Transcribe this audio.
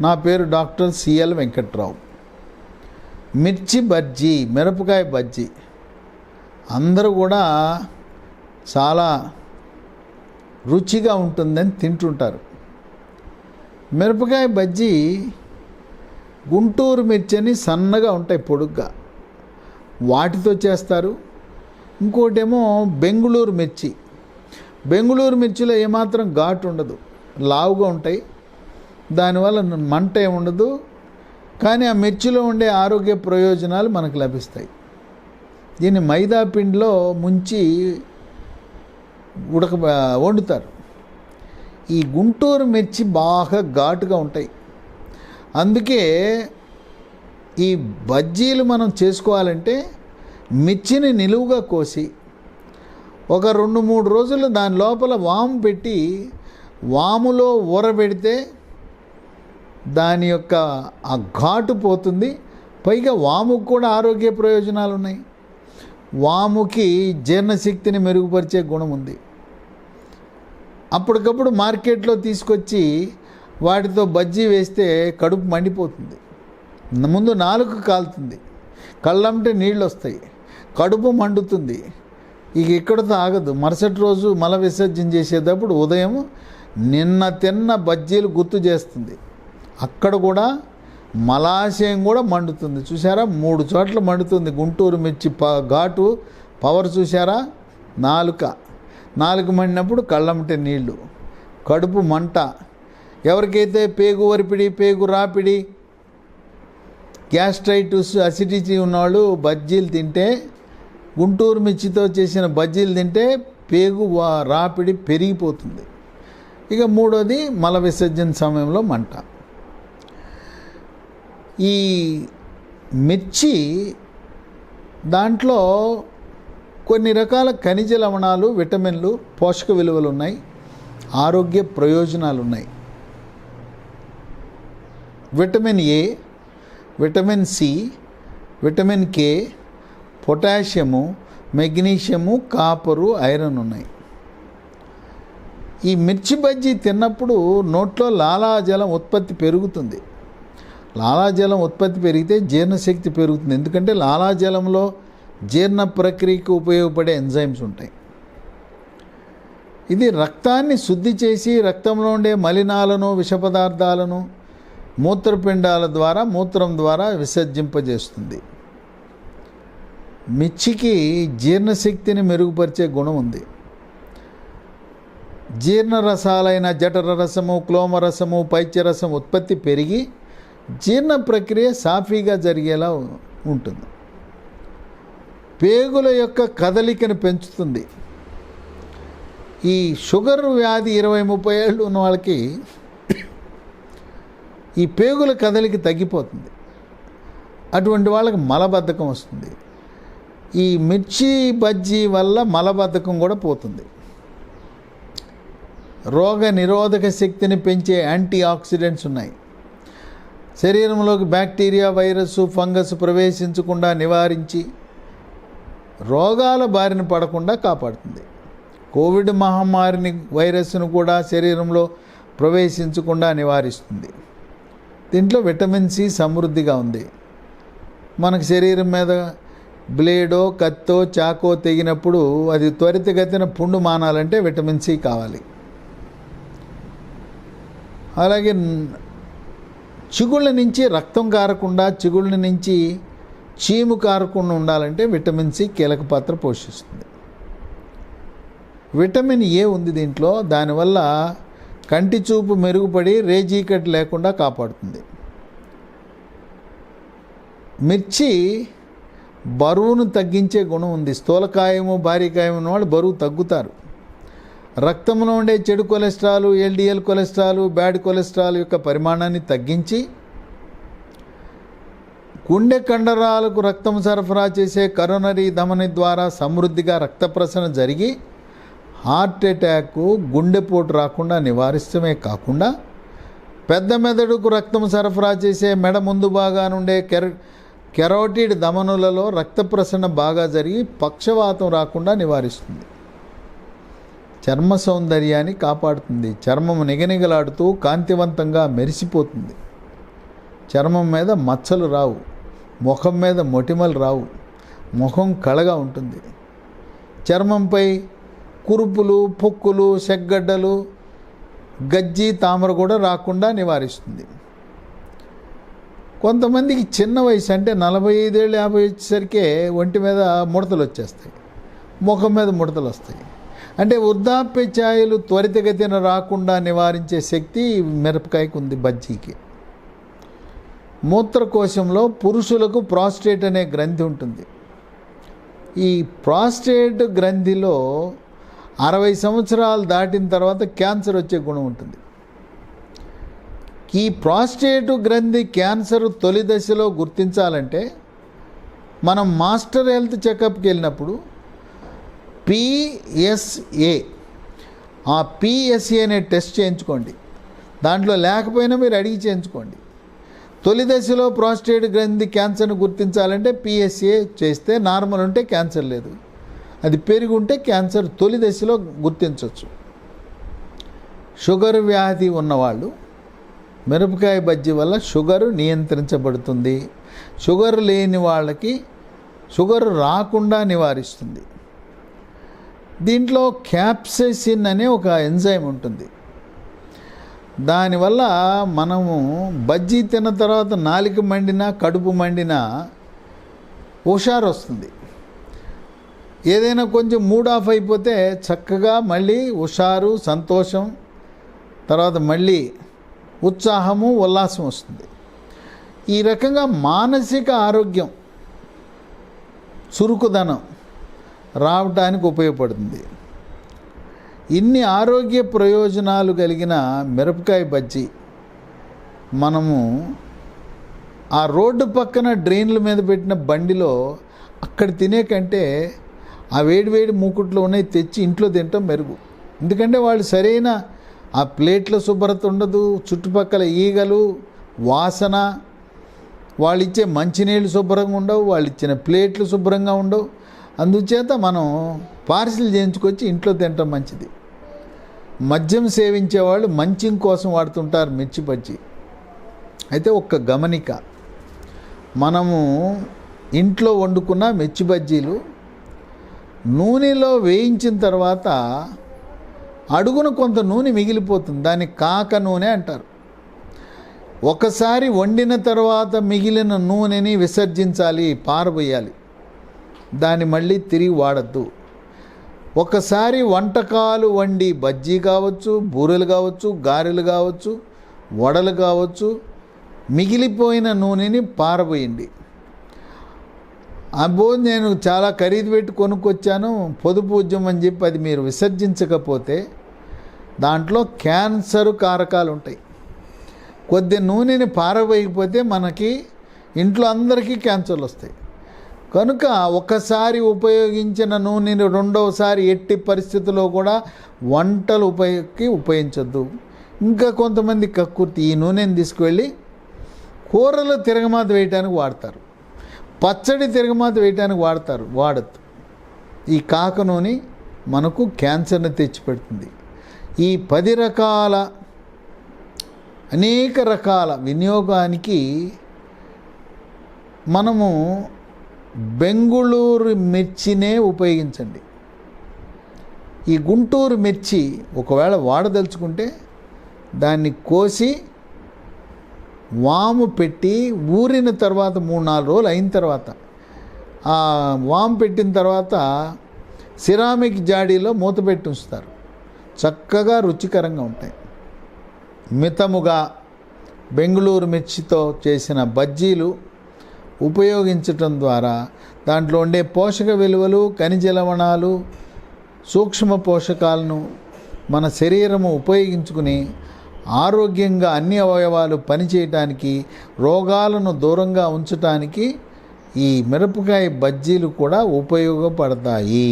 నా పేరు doctor CL Venkatrao. మిర్చి బజ్జీ మిరపకాయ బజ్జీ. అందరూ కూడా చాలా రుచిగా ఉంటుందని తింటుంటారు. మిరపకాయ బజ్జీ గుంటూరు మిర్చి అని సన్నగా ఉంటాయి పొడుగ్గా. వాటితో చేస్తారు. ఇంకోటేమో బెంగుళూరు మిర్చి. బెంగుళూరు మిర్చిలో ఏమాత్రం ఘాటు ఉండదు. లావుగా ఉంటాయి. దానివల్ల మంట ఏముండదు. కానీ ఆ మిర్చిలో ఉండే ఆరోగ్య ప్రయోజనాలు మనకు లభిస్తాయి. దీన్ని మైదా పిండిలో ముంచి ఉడక వండుతారు. ఈ గుంటూరు మిర్చి బాగా ఘాటుగా ఉంటాయి. అందుకే ఈ బజ్జీలు మనం చేసుకోవాలంటే మిర్చిని నిలువుగా కోసి ఒక రెండు మూడు రోజులు దాని లోపల వాము పెట్టి వాములో ఊరబెడితే దాని యొక్క ఆ ఘాటు పోతుంది. పైగా వాముకు కూడా ఆరోగ్య ప్రయోజనాలు ఉన్నాయి. వాముకి జీర్ణశక్తిని మెరుగుపరిచే గుణం ఉంది. అప్పటికప్పుడు మార్కెట్లో తీసుకొచ్చి వాటితో బజ్జీ వేస్తే కడుపు మండిపోతుంది. ముందు నాలుగు కాలుతుంది. కళ్ళంటే నీళ్ళు వస్తాయి కడుపు మండుతుంది. ఇక ఇక్కడతో ఆగదు. మరుసటి రోజు మల విసర్జన చేసేటప్పుడు ఉదయం నిన్న తిన్న బజ్జీలు గుర్తు చేస్తుంది. అక్కడ కూడా మలాశయం కూడా మండుతుంది. చూసారా మూడు చోట్ల మండుతుంది. గుంటూరు మిర్చి ప ఘాటు పవర్ చూసారా నాలుక. నాలుక మండినప్పుడు కళ్ళంటే నీళ్ళు కడుపు మంట. ఎవరికైతే పేగు వరిపిడి పేగు రాపిడి గ్యాస్ట్రైటిస్ అసిడిటీ ఉన్నవాళ్ళు బజ్జీలు తింటే గుంటూరు మిర్చితో చేసిన బజ్జీలు తింటే పేగు వా- రాపిడి పెరిగిపోతుంది. ఇక మూడోది మల విసర్జన సమయంలో మంట. ఈ మిర్చి దాంట్లో కొన్ని రకాల ఖనిజ లవణాలు విటమిన్లు పోషక విలువలు ఉన్నాయి. ఆరోగ్య ప్రయోజనాలు ఉన్నాయి. Vitamin A vitamin C vitamin K potassium magnesium copper iron ఉన్నాయి. ఈ మిర్చి బజ్జీ తిన్నప్పుడు నోట్లో లాలాజలం ఉత్పత్తి పెరుగుతుంది. లాలాజలం ఉత్పత్తి పెరిగితే జీర్ణశక్తి పెరుగుతుంది. ఎందుకంటే లాలాజలంలో జీర్ణ ప్రక్రియకు ఉపయోగపడే ఎంజైమ్స్ ఉంటాయి. ఇది రక్తాన్ని శుద్ధి చేసి రక్తంలో ఉండే మలినాలను విష పదార్థాలను మూత్రపిండాల ద్వారా మూత్రం ద్వారా విసర్జింపజేస్తుంది. మిర్చికి జీర్ణశక్తిని మెరుగుపరిచే గుణం ఉంది. జీర్ణరసాలైన జఠర రసము క్లోమరసము పైత్యరసం ఉత్పత్తి పెరిగి జీర్ణ ప్రక్రియ సాఫీగా జరిగేలా ఉంటుంది. పేగుల యొక్క కదలికను పెంచుతుంది. ఈ షుగర్ వ్యాధి ఇరవై ముప్పై ఏళ్ళు ఉన్న వాళ్ళకి ఈ పేగుల కదలిక తగ్గిపోతుంది. అటువంటి వాళ్ళకి మలబద్ధకం వస్తుంది. ఈ మిర్చి బజ్జీ వల్ల మలబద్ధకం కూడా పోతుంది. రోగ నిరోధక శక్తిని పెంచే యాంటీ ఆక్సిడెంట్స్ ఉన్నాయి. శరీరంలోకి బ్యాక్టీరియా వైరస్ ఫంగస్ ప్రవేశించకుండా నివారించి రోగాల బారిన పడకుండా కాపాడుతుంది. కోవిడ్ మహమ్మారిని వైరస్ను కూడా శరీరంలో ప్రవేశించకుండా నివారిస్తుంది. దీంట్లో విటమిన్ సి సమృద్ధిగా ఉంది. మనకు శరీరం మీద బ్లేడో కత్తో చాకో తెగినప్పుడు అది త్వరితగతిన పుండు మానాలంటే విటమిన్ సి కావాలి. అలాగే చిగుళ్ళ నుంచి రక్తం కారకుండా చిగుళ్ళ నుంచి చీము కారకుండా ఉండాలంటే విటమిన్ సి కీలక పాత్ర పోషిస్తుంది. విటమిన్ ఏ ఉంది దీంట్లో? దానివల్ల కంటి చూపు మెరుగుపడి రేజీకట్ లేకుండా కాపాడుతుంది. మిర్చి బరువును తగ్గించే గుణం ఉంది. స్థూలకాయము భారీకాయము ఉన్న వాళ్ళు బరువు తగ్గుతారు. రక్తంలో ఉండే చెడు cholesterol LDL cholesterol bad cholesterol యొక్క పరిమాణాన్ని తగ్గించి గుండె కండరాలకు రక్తం సరఫరా చేసే కరోనరీ ధమని ద్వారా సమృద్ధిగా రక్త ప్రసరణ జరిగి హార్ట్ అటాక్ గుండెపోటు రాకుండా నివారిస్తమే కాకుండా పెద్ద మెదడుకు రక్తం సరఫరా చేసే మెడ ముందు బాగా నుండే కెర కెరోటిడ్ ధమనులలో రక్త ప్రసరణ బాగా జరిగి పక్షవాతం రాకుండా నివారిస్తుంది. చర్మ సౌందర్యాన్ని కాపాడుతుంది. చర్మము నిగనిగలాడుతూ కాంతివంతంగా మెరిసిపోతుంది. చర్మం మీద మచ్చలు రావు. ముఖం మీద మొటిమలు రావు. ముఖం కళగా ఉంటుంది. చర్మంపై కురుపులు పొక్కులు సెగ్గడ్డలు గజ్జి తామర కూడా రాకుండా నివారిస్తుంది. కొంతమందికి చిన్న వయసు అంటే నలభై ఐదేళ్ళు యాభై వచ్చేసరికే ఒంటి మీద ముడతలు వచ్చేస్తాయి. ముఖం మీద ముడతలు వస్తాయి. అంటే వృద్ధాప్య ఛాయలు త్వరితగతిన రాకుండా నివారించే శక్తి మిరపకాయకు ఉంది బజ్జీకి. మూత్రకోశంలో పురుషులకు ప్రాస్టేట్ అనే గ్రంథి ఉంటుంది. ఈ ప్రాస్టేట్ గ్రంథిలో అరవై సంవత్సరాలు దాటిన తర్వాత క్యాన్సర్ వచ్చే గుణం ఉంటుంది. ఈ ప్రాస్టేట్ గ్రంథి క్యాన్సర్ తొలి దశలో గుర్తించాలంటే మనం మాస్టర్ హెల్త్ చెకప్కి వెళ్ళినప్పుడు పిఎస్ఏ ఆ పిఎస్ఏ అనే టెస్ట్ చేయించుకోండి. దాంట్లో లేకపోయినా మీరు అడిగి చేయించుకోండి. తొలి దశలో ప్రాస్టేట్ గ్రంథి క్యాన్సర్ను గుర్తించాలంటే పిఎస్ఏ చేస్తే నార్మల్ ఉంటే క్యాన్సర్ లేదు. అది పెరిగి ఉంటే క్యాన్సర్ తొలి దశలో గుర్తించవచ్చు షుగర్ వ్యాధి ఉన్నవాళ్ళు మిరపకాయ బజ్జీ వల్ల షుగర్ నియంత్రించబడుతుంది. షుగర్ లేని వాళ్ళకి షుగర్ రాకుండా నివారిస్తుంది. దీంట్లో క్యాప్సైసిన్ అనే ఒక ఎంజైమ్ ఉంటుంది. దానివల్ల మనము బజ్జీ తిన్న తర్వాత నాలిక మండినా కడుపు మండినా హుషారు వస్తుంది. ఏదైనా కొంచెం మూడ్ ఆఫ్ అయిపోతే చక్కగా మళ్ళీ హుషారు సంతోషం తర్వాత మళ్ళీ ఉత్సాహము ఉల్లాసం వస్తుంది. ఈ రకంగా మానసిక ఆరోగ్యం చురుకుదనం రావటానికి ఉపయోగపడుతుంది. ఇన్ని ఆరోగ్య ప్రయోజనాలు కలిగిన మిరపకాయ బజ్జీ మనము ఆ రోడ్డు పక్కన డ్రైన్ల మీద పెట్టిన బండిలో అక్కడ తినే కంటే ఆ వేడి వేడి మూకుట్లో ఉన్నాయి తెచ్చి ఇంట్లో తినటం మెరుగు. ఎందుకంటే వాళ్ళు సరైన ఆ ప్లేట్ల శుభ్రత ఉండదు చుట్టుపక్కల ఈగలు వాసన వాళ్ళు ఇచ్చే మంచినీళ్ళు శుభ్రంగా ఉండవు వాళ్ళు ఇచ్చిన ప్లేట్లు శుభ్రంగా ఉండవు. అందుచేత మనం పార్సిల్ చేయించుకొచ్చి ఇంట్లో తినటం మంచిది. మద్యం సేవించే వాళ్ళు మంచం కోసం వాడుతుంటారు మిర్చి బజ్జీ అయితే ఒక్క గమనిక. మనము ఇంట్లో వండుకున్న మిర్చి బజ్జీలు నూనెలో వేయించిన తర్వాత అడుగున కొంత నూనె మిగిలిపోతుంది. దాన్ని కాక నూనె అంటారు. ఒకసారి వండిన తర్వాత మిగిలిన నూనెని విసర్జించాలి పారబోయాలి. దాన్ని మళ్ళీ తిరిగి వాడద్దు. ఒకసారి వంటకాలు వండి బజ్జీ కావచ్చు బూరెలు కావచ్చు గారెలు కావచ్చు వడలు కావచ్చు మిగిలిపోయిన నూనెని పారబోయండి. అబ్బో నేను చాలా ఖరీదు పెట్టి కొనుక్కొచ్చాను పొదుపు ఉద్యమం అని చెప్పి అది మీరు విసర్జించకపోతే దాంట్లో క్యాన్సర్ కారకాలు ఉంటాయి. కొద్ది నూనెని పారబోయకపోతే మనకి ఇంట్లో అందరికీ క్యాన్సర్లు వస్తాయి. కనుక ఒకసారి ఉపయోగించిన నూనెని రెండవసారి ఎట్టి పరిస్థితుల్లో కూడా వంటలు ఉపయోగకి ఉపయోగించద్దు. ఇంకా కొంతమంది కక్కుర్తి ఈ నూనెని తీసుకువెళ్ళి కూరలు తిరగమాత వేయటానికి వాడతారు. పచ్చడి తిరగమాత వేయటానికి వాడతారు. వాడద్దు. ఈ కాక నూనె మనకు క్యాన్సర్ని తెచ్చిపెడుతుంది. ఈ పది రకాల అనేక రకాల వినియోగానికి మనము బెంగుళూరు మిర్చినే ఉపయోగించండి. ఈ గుంటూరు మిర్చి ఒకవేళ వాడదలుచుకుంటే దాన్ని కోసి వాము పెట్టి ఊరిన తర్వాత మూడు నాలుగు రోజులు అయిన తర్వాత ఆ వాము పెట్టిన తర్వాత సిరామిక్ జాడీలో మూత పెట్టి ఉంచుతారు. చక్కగా రుచికరంగా ఉంటాయి. మితముగా బెంగళూరు మిర్చితో చేసిన బజ్జీలు ఉపయోగించటం ద్వారా దాంట్లో ఉండే పోషక విలువలు ఖనిజ లవణాలు సూక్ష్మ పోషకాలను మన శరీరము ఉపయోగించుకుని ఆరోగ్యంగా అన్ని అవయవాలు పనిచేయటానికి రోగాలను దూరంగా ఉంచటానికి ఈ మిరపకాయ బజ్జీలు కూడా ఉపయోగపడతాయి.